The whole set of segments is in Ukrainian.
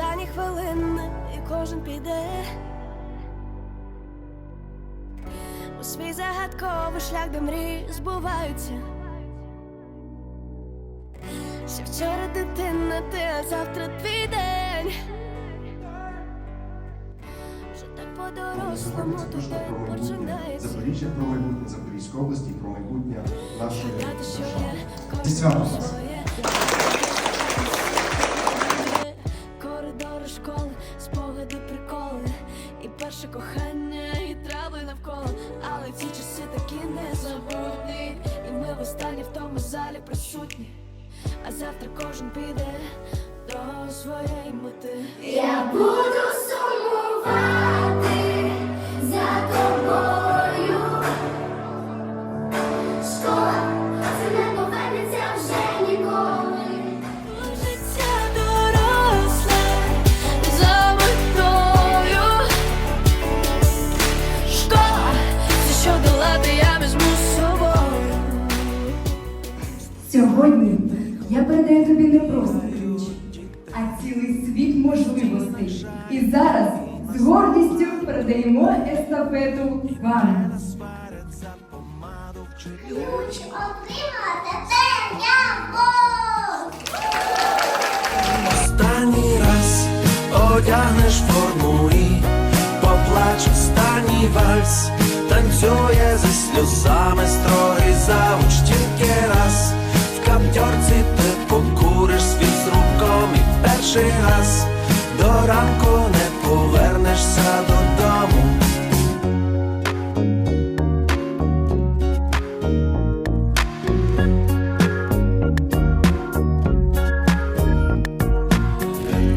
останні хвилини, і кожен піде. У свій загадковий шлях, де мрії збуваються. Ще вчора дитина, ти, а завтра твій день. Вже так по-дорослому тебе починається. Запоріжжя про майбутнє Запорізької області, про майбутнє нашої держави. Зі святом вас! Залі присутні. А завтра кожен піде до своєї мети. Я буду сумувати Сьогодні я передаю тобі не просто ключ, а цілий світ можливостей. І зараз з гордістю передаємо естафету вам. Ключ отримала тепер я Бог. Останній раз одягнеш форму і поплач останній вальс, танцює зі сльозами строгий завуч тільки раз. Каптьорці ти покуриш світ з руком і перший раз до ранку не повернешся додому.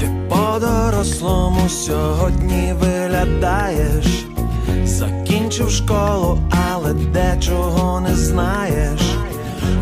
Ти по-дорослому сьогодні виглядаєш, закінчив школу, але дечого не знаєш.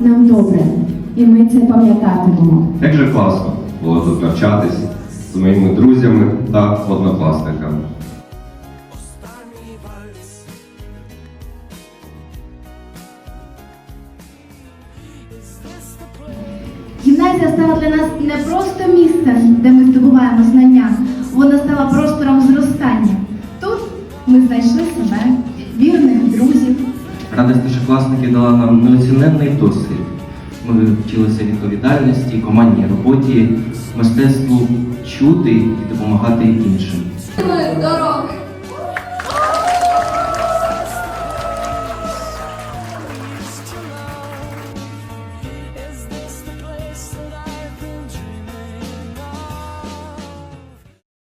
нам добре, і ми це пам'ятатимемо. Як же класно було тут навчатись з моїми друзями та однокласниками. Гімназія стала для нас не просто місцем, де ми здобуваємо знання, вона стала простором зростання. Тут ми знайшли себе, Радість дала нам неоціненний досвід. Ми вчилися відповідальності, командній роботі, мистецтву чути і допомагати іншим.